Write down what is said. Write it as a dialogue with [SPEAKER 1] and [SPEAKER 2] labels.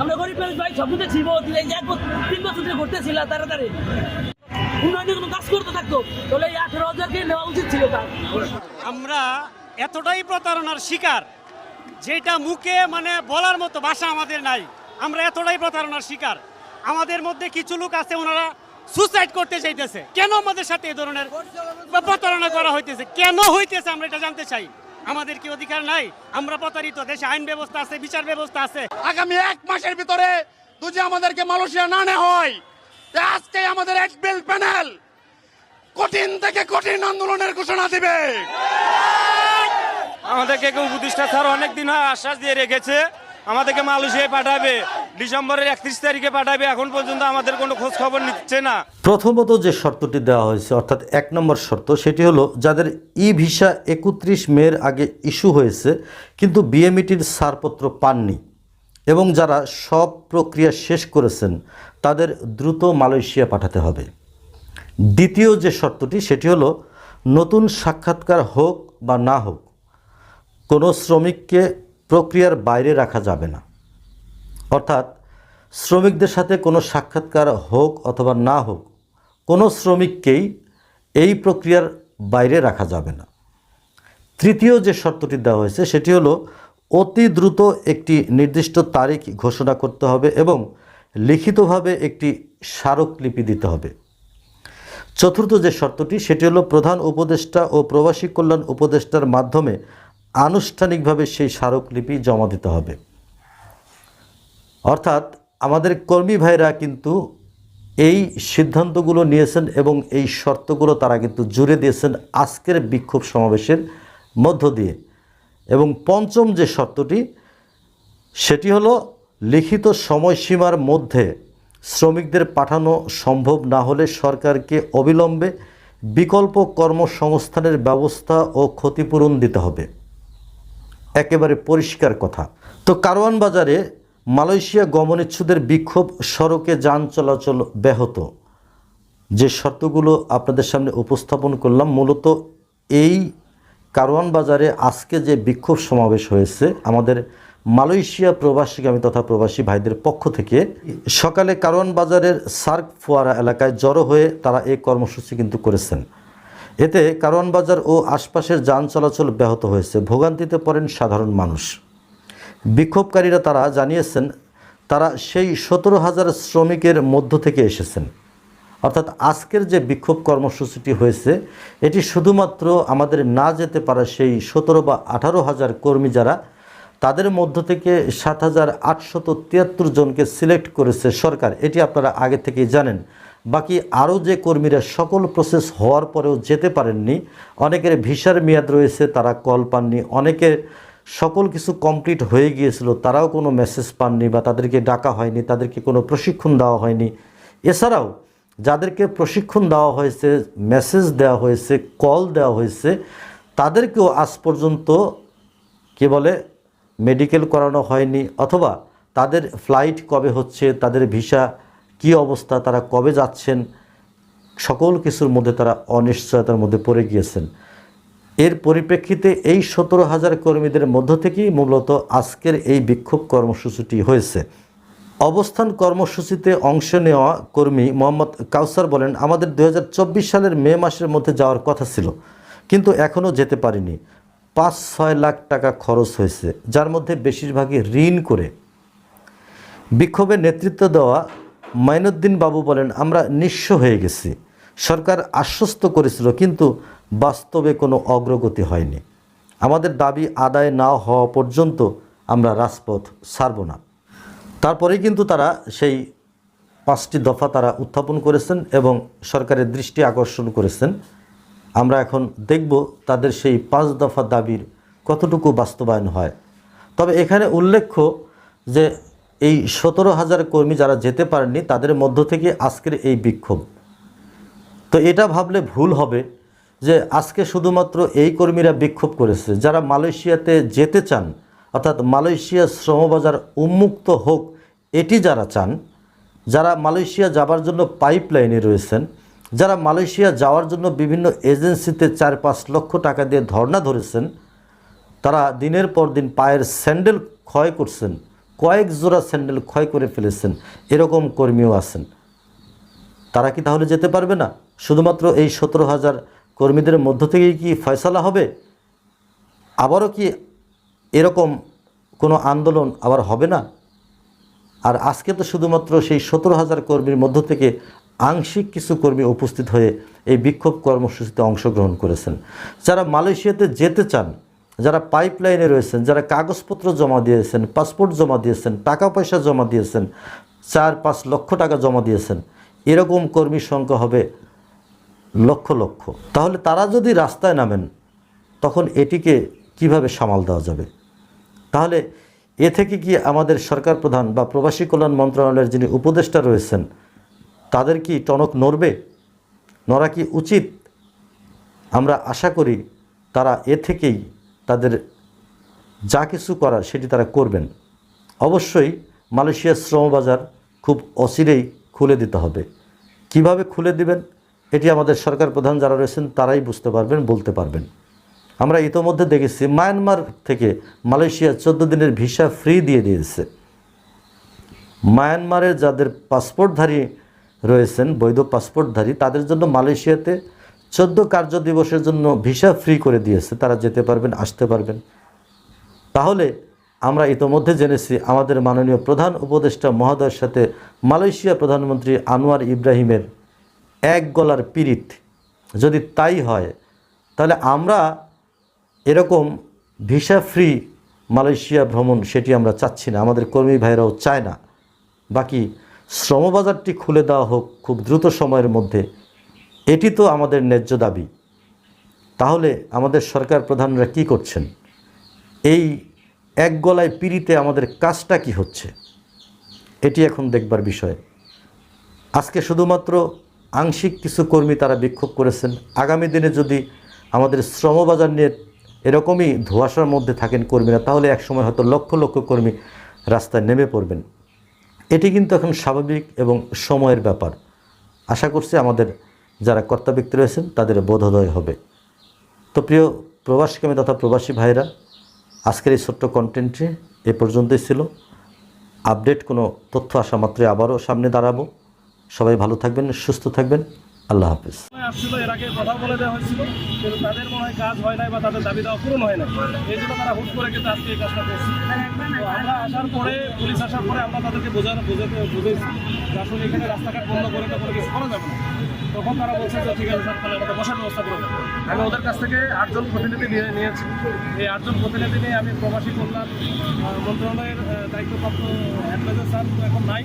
[SPEAKER 1] আমরা গরিব মানুষ ভাই এই যে এক তিন বছর ধরে ঘুরতেছিল তাড়াতাড়ি। উন্নয়নের কোনো কাজ করতে থাকতো, তাহলে এই আঠেরো হাজারকে নেওয়া উচিত ছিল তার।
[SPEAKER 2] আমরা এতটাই প্রতারণার শিকার, যেটা মুখে মানে বলার মতো ভাষা আমাদের নাই। আমরা এতটাই প্রতারণার শিকার। আমাদের মধ্যে কিছু লোক আছে, ওনারা সুসাইড করতে চাইতেছে। কেন আমাদের সাথে এই ধরনের প্রতারণা করা হইতেছে? কেন হইতেছে আমরা এটা জানতে চাই? আমাদের কি অধিকার নাই? আমরা প্রতারিত দেশে আইন ব্যবস্থা আছে বিচার ব্যবস্থা আছে।
[SPEAKER 3] আগামী এক মাসের ভিতরে যদি আমাদেরকে মালয়েশিয়া না নেওয়া হয় আজকে আমাদের এক বিল প্যানেল কঠিন থেকে কঠিন আন্দোলনের ঘোষণা দিবে।
[SPEAKER 4] আমাদেরকে কেউ উপদেষ্টা স্যার অনেক দিন হয় আশ্বাস দিয়ে রেখেছে আমাদেরকে মালয়েশিয়ায় পাঠাবে। ডিসেম্বরের একত্রিশ তারিখে পাঠাবে, এখন পর্যন্ত আমাদের কোনো খোঁজ খবর নিচ্ছে না।
[SPEAKER 5] প্রথমত যে শর্তটি দেওয়া হয়েছে, অর্থাৎ এক নম্বর শর্ত, সেটি হলো যাদের ই ভিসা একত্রিশ মের আগে ইস্যু হয়েছে, কিন্তু বিএমইটির ছাড়পত্র পাননি এবং যারা সব প্রক্রিয়া শেষ করেছেন, তাদের দ্রুত মালয়েশিয়া পাঠাতে হবে। দ্বিতীয় যে শর্তটি, সেটি হলো নতুন সাক্ষাৎকার হোক বা না হোক, কোনো শ্রমিককে প্রক্রিয়ার বাইরে রাখা যাবে না। অর্থাৎ শ্রমিকদের সাথে কোনো সাক্ষাৎকার হোক অথবা না হোক, কোনো শ্রমিককেই এই প্রক্রিয়ার বাইরে রাখা যাবে না। তৃতীয় যে শর্তটি দেওয়া হয়েছে, সেটি হলো অতি দ্রুত একটি নির্দিষ্ট তারিখ ঘোষণা করতে হবে এবং লিখিতভাবে একটি স্মারকলিপি দিতে হবে। চতুর্থ যে শর্তটি, সেটি হলো প্রধান উপদেষ্টা ও প্রবাসী কল্যাণ উপদেষ্টার মাধ্যমে আনুষ্ঠানিকভাবে সেই স্মারকলিপি জমা দিতে হবে। অর্থাৎ আমাদের কর্মী ভাইরা কিন্তু এই সিদ্ধান্তগুলো নিয়েছেন এবং এই শর্তগুলো তারা কিন্তু জুড়ে দিয়েছেন আজকের বিক্ষোভ সমাবেশের মধ্য দিয়ে। এবং পঞ্চম যে শর্তটি, সেটি হলো লিখিত সময়সীমার মধ্যে শ্রমিকদের পাঠানো সম্ভব না হলে সরকারকে অবিলম্বে বিকল্প কর্মসংস্থানের ব্যবস্থা ও ক্ষতিপূরণ দিতে হবে। একেবারে পরিষ্কার কথা। তো কারওয়ান বাজারে মালয়েশিয়া গমনিচ্ছুদের বিক্ষোভ সড়কে যান চলাচল ব্যাহত। যে শর্তগুলো আপনাদের সামনে উপস্থাপন করলাম, মূলত এই কারওয়ান বাজারে আজকে যে বিক্ষোভ সমাবেশ হয়েছে, আমাদের মালয়েশিয়া প্রবাসীগামী তথা প্রবাসী ভাইদের পক্ষ থেকে, সকালে কারওয়ান বাজারের সার্ক ফোয়ারা এলাকায় জড়ো হয়ে তারা এই কর্মসূচি কিন্তু করেছেন। এতে কারওয়ান বাজার ও আশপাশের যান চলাচল ব্যাহত হয়েছে। ভোগান্তিতে পড়েন সাধারণ মানুষ। বিক্ষোভকারীরা তারা জানিয়েছেন, তারা সেই সতেরো হাজার শ্রমিকের মধ্য থেকে এসেছেন। অর্থাৎ আজকের যে বিক্ষোভ কর্মসূচিটি হয়েছে, এটি শুধুমাত্র আমাদের না যেতে পারা সেই সতেরো বা আঠারো হাজার কর্মী যারা, তাদের মধ্য থেকে সাত হাজার আটশত তিয়াত্তর জনকে সিলেক্ট করেছে সরকার। এটি আপনারা আগে থেকেই জানেন। বাকি আরও যে কর্মীরা সকল প্রসেস হওয়ার পরেও যেতে পারেননি, অনেকের ভিসার মেয়াদ রয়েছে, তারা কল পাননি, অনেকের সকল কিছু কমপ্লিট হয়ে গিয়েছিল, তারাও কোনো মেসেজ পাননি বা তাদেরকে ডাকা হয়নি, তাদেরকে কোনো প্রশিক্ষণ দেওয়া হয়নি। এছাড়াও যাদেরকে প্রশিক্ষণ দেওয়া হয়েছে মেসেজ দেওয়া হয়েছে কল দেওয়া হয়েছে, তাদেরকেও আজ পর্যন্ত কি বলে মেডিকেল করানো হয়নি অথবা তাদের ফ্লাইট কবে হচ্ছে, তাদের ভিসা কি অবস্থা, তারা কবে যাচ্ছেন, সকল কিছুর মধ্যে তারা অনিশ্চয়তার মধ্যে পড়ে গিয়েছেন। এর পরিপ্রেক্ষিতে এই সতেরো হাজার কর্মীদের মধ্য থেকেই মূলত আজকের এই বিক্ষোভ কর্মসূচিটি হয়েছে। অবস্থান কর্মসূচিতে অংশ নেওয়া কর্মী মোহাম্মদ কাউসার বলেন, আমাদের দু হাজার চব্বিশ সালের মে মাসের মধ্যে যাওয়ার কথা ছিল, কিন্তু এখনও যেতে পারিনি। পাঁচ ছয় লাখ টাকা খরচ হয়েছে, যার মধ্যে বেশিরভাগই ঋণ করে। বিক্ষোভে নেতৃত্ব দেওয়া মাইনুদ্দিন বাবু বলেন, আমরা নিঃস্ব হয়ে গেছি। সরকার আশ্বস্ত করেছিল, কিন্তু বাস্তবে কোনো অগ্রগতি হয়নি। আমাদের দাবি আদায় না হওয়া পর্যন্ত আমরা রাজপথ ছাড়ব না। তারপরেই কিন্তু তারা সেই পাঁচটি দফা তারা উত্থাপন করেছেন এবং সরকারের দৃষ্টি আকর্ষণ করেছেন। আমরা এখন দেখব তাদের সেই পাঁচ দফা দাবির কতটুকু বাস্তবায়ন হয়। তবে এখানে উল্লেখ্য যে এই সতেরো হাজার কর্মী যারা যেতে পারেননি, তাদের মধ্য থেকে আজকের এই বিক্ষোভ। তো এটা ভাবলে ভুল হবে যে আজকে শুধুমাত্র এই কর্মীরা বিক্ষোভ করেছে। যারা মালয়েশিয়াতে যেতে চান, অর্থাৎ মালয়েশিয়া শ্রমবাজার উন্মুক্ত হোক, এটি যারা চান, যারা মালয়েশিয়া যাবার জন্য পাইপ লাইনে রয়েছেন, যারা মালয়েশিয়া যাওয়ার জন্য বিভিন্ন এজেন্সিতে চার পাঁচ লক্ষ টাকা দিয়ে ধর্ণা ধরেছেন, তারা দিনের পর দিন পায়ের স্যান্ডেল ক্ষয় করছেন, কয়েক জোড়া স্যান্ডেল ক্ষয় করে ফেলেছেন, এরকম কর্মীও আছেন। তারা কি তাহলে যেতে পারবে না? শুধুমাত্র এই সতেরো হাজার কর্মীদের মধ্য থেকেই কি ফয়সালা হবে? আবারও কি এরকম কোনো আন্দোলন আবার হবে না? আর আজকে তো শুধুমাত্র সেই সতেরো হাজার কর্মীর মধ্য থেকে আংশিক কিছু কর্মী উপস্থিত হয়ে এই বিক্ষোভ কর্মসূচিতে অংশগ্রহণ করেছেন। যারা মালয়েশিয়াতে যেতে চান, যারা পাইপলাইনে রয়েছেন, যারা কাগজপত্র জমা দিয়েছেন, পাসপোর্ট জমা দিয়েছেন টাকা পয়সা জমা দিয়েছেন চার পাঁচ লক্ষ টাকা জমা দিয়েছেন, এরকম কর্মী সংখ্যা হবে লক্ষ লক্ষ। তাহলে তারা যদি রাস্তায় নামেন, তখন এটিকে কীভাবে সামাল দেওয়া যাবে? তাহলে এ থেকে কি আমাদের সরকার প্রধান বা প্রবাসী কল্যাণ মন্ত্রণালয়ের যিনি উপদেষ্টা রয়েছেন, তাদের কি টনক নড়বে? নড়া কি উচিত? আমরা আশা করি তারা এ থেকেই তাদের যা কিছু করার সেটি তারা করবেন। অবশ্যই মালয়েশিয়ার শ্রমবাজার খুব অচিরেই খুলে দিতে হবে। কীভাবে খুলে দিবেন? এটি আমাদের সরকার প্রধান যারা রয়েছেন, তারাই বুঝতে পারবেন, বলতে পারবেন। আমরা ইতোমধ্যে দেখেছি, মায়ানমার থেকে মালয়েশিয়া চোদ্দ দিনের ভিসা ফ্রি দিয়ে দিয়েছে। মায়ানমারের যাদের পাসপোর্টধারী রয়েছেন, বৈধ পাসপোর্টধারী, তাদের জন্য মালয়েশিয়াতে চোদ্দ কার্য দিবসের জন্য ভিসা ফ্রি করে দিয়েছে। তারা যেতে পারবেন, আসতে পারবেন। তাহলে আমরা ইতোমধ্যে জেনেছি, আমাদের মাননীয় প্রধান উপদেষ্টা মহোদয়ের সাথে মালয়েশিয়া প্রধানমন্ত্রী আনোয়ার ইব্রাহিমের এক গলার পীড়িত। যদি তাই হয়, তাহলে আমরা এরকম ভিসা ফ্রি মালয়েশিয়া ভ্রমণ সেটি আমরা চাচ্ছি না। আমাদের কর্মী ভাইরাও চায় না। বাকি শ্রমবাজারটি খুলে দেওয়া হোক খুব দ্রুত সময়ের মধ্যে, এটি তো আমাদের ন্যায্য দাবি। তাহলে আমাদের সরকার প্রধানরা কি করছেন? এই এক গলায় পিড়িতে আমাদের কাজটা কি হচ্ছে? এটি এখন দেখবার বিষয়। আজকে শুধুমাত্র আংশিক কিছু কর্মী তারা বিক্ষোভ করেছেন। আগামী দিনে যদি আমাদের শ্রমবাজার নিয়ে এরকমই ধোঁয়াশার মধ্যে থাকেন কর্মীরা, তাহলে একসময় হয়তো লক্ষ লক্ষ কর্মী রাস্তায় নেমে পড়বেন। এটি কিন্তু এখন স্বাভাবিক এবং সময়ের ব্যাপার। আশা করছি আমাদের যারা কর্তা ব্যক্তি রয়েছেন, তাদের বোধোদয় হবে। তো প্রিয় প্রবাসীকামী তথা প্রবাসী ভাইরা আজকের এই ছোট্ট কন্টেন্টটি এ পর্যন্তই ছিল। আপডেট কোনো তথ্য আসা মাত্রই আবারও সামনে দাঁড়াবো। সবাই ভালো থাকবেন, সুস্থ থাকবেন। আল্লাহ হাফিজ।
[SPEAKER 6] আসছিল, এর আগে বলে দেওয়া হয়েছিল, কিন্তু তাদের মনে হয় কাজ হয় নাই বা তাদের দেওয়া হয় জন্য তারা হুট করে কিন্তু আজকে এই কাজটা তো আমরা আসার পরে, পুলিশ আসার পরে আমরা তাদেরকে বুঝেছি এখানে রাস্তাঘাট বন্ধ করে কিছু না। তখন তারা যে, ঠিক আছে বসার ব্যবস্থা আমি ওদের কাছ থেকে আটজন প্রতিনিধি নিয়ে নিয়েছি। এই আটজন প্রতিনিধি নিয়ে আমি প্রবাসী কল্যাণ মন্ত্রণালয়ের দায়িত্বপ্রাপ্ত অ্যাডভাইজার স্যার এখন নাই।